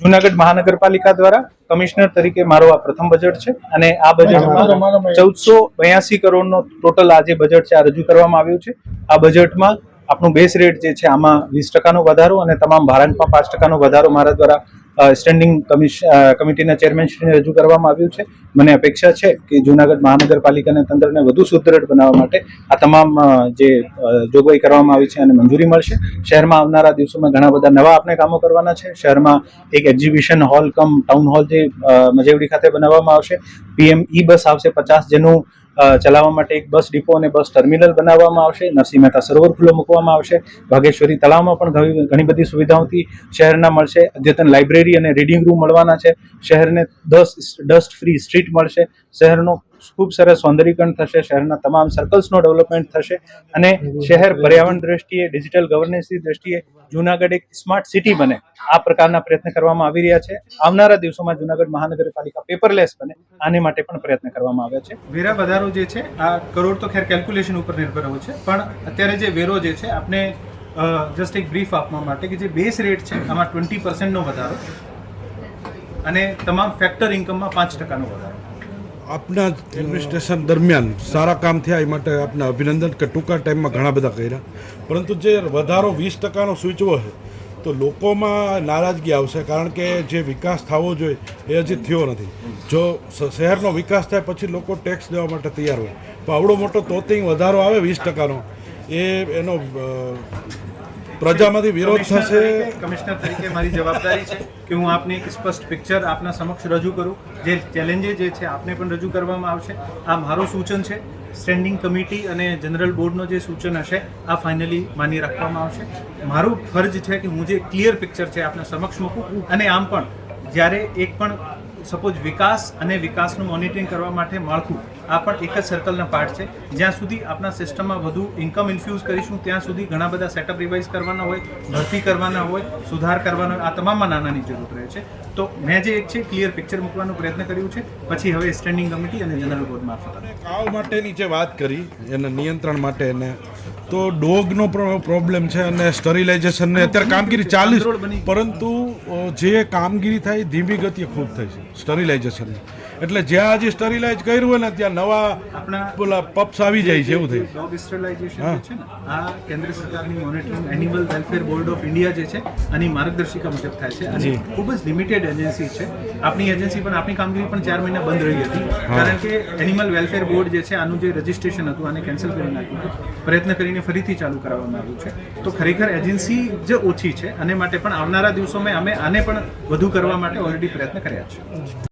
જુનાગઢ મહાનગરપાલિકા દ્વારા કમિશનર તરીકે મારો આ પ્રથમ બજેટ છે અને આ બજેટમાં ચૌદસો બ્યાસી કરોડનો ટોટલ આ જે બજેટ છે આ રજૂ કરવામાં આવ્યું છે. આ બજેટમાં આપણું બેસ રેટ જે છે આમાં વીસ ટકાનો વધારો અને તમામ ભાડાંતમાં પાંચ ટકાનો વધારો મારા દ્વારા સ્ટેન્ડિંગ કમિટીના ચેરમેનશ્રીને રજૂ કરવામાં આવ્યું છે. મને અપેક્ષા છે કે જુનાગઢ મહાનગરપાલિકાના તંત્રને વધુ સુદૃઢ બનાવવા માટે આ તમામ જે જોગવાઈ કરવામાં આવી છે અને મંજૂરી મળશે. શહેરમાં આવનારા દિવસોમાં ઘણા બધા નવા આપણે કામો કરવાના છે. શહેરમાં એક exhibition hall cum town hall જે મજેવડી ખાતે બનાવવામાં આવશે. પીએમ ઈ બસ આવશે પચાસ જેનું ચલાવવા માટે એક બસ ડિપો અને બસ ટર્મિનલ બનાવવામાં આવશે. નરસિંહ મહેતા સરોવર ખુલ્લો મૂકવામાં આવશે. વાઘેશ્વરી તળાવમાં પણ ઘણી બધી સુવિધાઓથી શહેરના મળશે. અદ્યતન લાઇબ્રેરી અને રીડિંગ રૂમ મળવાના છે. શહેરને દસ ડસ્ટ ફ્રી સ્ટ્રીટ મળશે. શહેરનો ખૂબ સરસ સૌંદર્યીકરણ થશે, શહેરના તમામ સર્કલ્સનો ડેવલપમેન્ટ થશે અને શહેર પર્યાવરણ દ્રષ્ટિએ ડિજિટલ ગવર્નન્સની દ્રષ્ટિએ જુનાગઢ એક સ્માર્ટ સિટી બને. આ પ્રકારના પ્રયત્ન કરવામાં આવી રહ્યા છે. આવનારા દિવસોમાં જુનાગઢ મહાનગરપાલિકા પેપરલેસ બને. આને માટે પણ પ્રયત્ન કરવામાં આવ્યા છે. વેરા વધારો જે છે, આ કરોડ તો ખેર કેલ્ક્યુલેશન ઉપર નિર્ભર હોય છે, પણ અત્યારે જે વેરો જે છે આપણે જસ્ટ એક બ્રીફ આપવા માટે કે જે બેઝ રેટ છે, આમાં ટ્વેન્ટી પર્સન્ટનો વધારો અને તમામ ફેક્ટર ઇન્કમમાં પાંચ ટકાનો વધારો. આપના એડમિનિસ્ટ્રેશન દરમિયાન સારા કામ થયા એ માટે આપને અભિનંદન કે ટૂંકા ટાઈમમાં ઘણા બધા કર્યા. પરંતુ જે વધારો વીસ ટકાનો સૂચવો છે, તો લોકોમાં નારાજગી આવશે કારણ કે જે વિકાસ થવો જોઈએ એ હજી થયો નથી. જો શહેરનો વિકાસ થાય પછી લોકો ટેક્સ દેવા માટે તૈયાર હોય. તો આવડો મોટો તોતિંગ વધારો આવે વીસ ટકાનો, એ એનો પ્રજામાંથી વિરોધ થશે. કમિશનર તરીકે મારી જવાબદારી છે કે હું આપને એક સ્પષ્ટ પિક્ચર આપના સમક્ષ રજૂ કરું. જે ચેલેન્જે જે છે આપને પણ રજૂ કરવામાં આવશે. આ મારું સૂચન છે. સ્ટેન્ડિંગ કમિટી અને જનરલ બોર્ડનો જે સૂચન હશે આ ફાઇનલી માની રાખવામાં આવશે. મારું ફરજ છે કે હું જે ક્લિયર પિક્ચર છે આપના સમક્ષ મૂકું અને આમ પણ જ્યારે એક પણ સપોઝ વિકાસ અને વિકાસનું મોનિટરિંગ કરવા માટે માળખું આ પણ એક જ સર્કલના પાર્ટ છે. જ્યાં સુધી આપણા સિસ્ટમમાં વધુ ઇન્કમ ઇન્ફ્યુઝ કરીશું ત્યાં સુધી ઘણા બધા સેટઅપ રિવાઇઝ કરવાના હોય ભરતી કરવાના હોય સુધાર કરવાનો આ તમામમાં નાનાની જરૂર રહે છે. તો મેં જે એક છે ક્લિયર પિક્ચર મૂકવાનો પ્રયત્ન કર્યું છે. પછી હવે સ્ટેન્ડિંગ કમિટી અને જનરલ બોર્ડ મારફત કાવ માટેની જે વાત કરી એને નિયંત્રણ માટે એને તો ડોગનો પ્રોબ્લેમ છે અને સ્ટરીલાઇઝેશનને અત્યારે કામગીરી ચાલી પરંતુ જે કામગીરી થાય ધીમી ગતિએ ખૂબ થઈ છે સ્ટરીલાઇઝેશનની એટલે જ્યાં હજી સ્ટરીલાઇઝ કર્યું હોય ને ત્યાં નવા આપણા પેલા પપ્સ આવી જાય છે એવું થયું. ડોગ સ્ટરીલાઇઝેશન છે ને આ કેન્દ્ર સરકારની monitoring animal welfare board of India જે છે આની માર્ગદર્શિકા મુજબ થાય છે. અને ખૂબ જ લિમિટેડ એજન્સી છે. આપણી એજન્સી પણ આપણી કામગીરી પણ ચાર મહિના બંધ રહી હતી. કારણ કે એનિમલ વેલફેર બોર્ડ જે છે આનું જે રજિસ્ટ્રેશન હતું આને કેન્સલ કરી નાખ્યું પ્રયત્ન કરીને ફરીથી ચાલુ કરાવવામાં આવ્યું છે. તો ખરેખર એજન્સી જ ઓછી છે. અને માટે પણ આવનારા દિવસોમાં અમે આને પણ વધુ કરવા માટે ઓલરેડી પ્રયત્ન કર્યા છે.